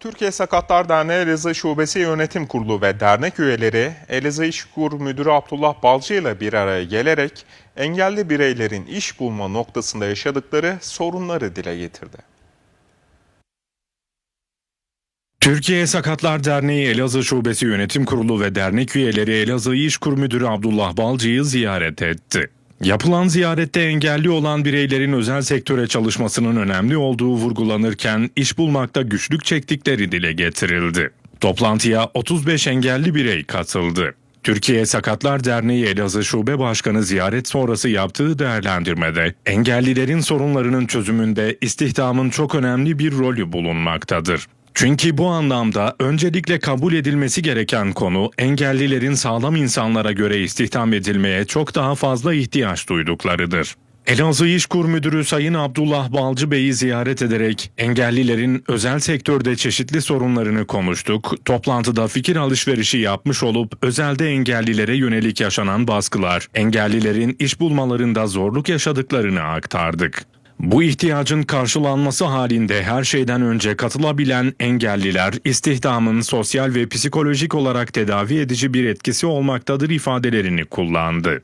Türkiye Sakatlar Derneği Elazığ Şubesi Yönetim Kurulu ve dernek üyeleri Elazığ İşkur Müdürü Abdullah Balcı ile bir araya gelerek engelli bireylerin iş bulma noktasında yaşadıkları sorunları dile getirdi. Türkiye Sakatlar Derneği Elazığ Şubesi Yönetim Kurulu ve dernek üyeleri Elazığ İşkur Müdürü Abdullah Balcı'yı ziyaret etti. Yapılan ziyarette engelli olan bireylerin özel sektöre çalışmasının önemli olduğu vurgulanırken iş bulmakta güçlük çektikleri dile getirildi. Toplantıya 35 engelli birey katıldı. Türkiye Sakatlar Derneği Elazığ Şube Başkanı ziyaret sonrası yaptığı değerlendirmede engellilerin sorunlarının çözümünde istihdamın çok önemli bir rolü bulunmaktadır. Çünkü bu anlamda öncelikle kabul edilmesi gereken konu engellilerin sağlam insanlara göre istihdam edilmeye çok daha fazla ihtiyaç duyduklarıdır. Elazığ İşkur Müdürü Sayın Abdullah Balcı Bey'i ziyaret ederek engellilerin özel sektörde çeşitli sorunlarını konuştuk. Toplantıda fikir alışverişi yapmış olup özelde engellilere yönelik yaşanan baskılar, engellilerin iş bulmalarında zorluk yaşadıklarını aktardık. Bu ihtiyacın karşılanması halinde her şeyden önce katılabilen engelliler istihdamın sosyal ve psikolojik olarak tedavi edici bir etkisi olmaktadır ifadelerini kullandı.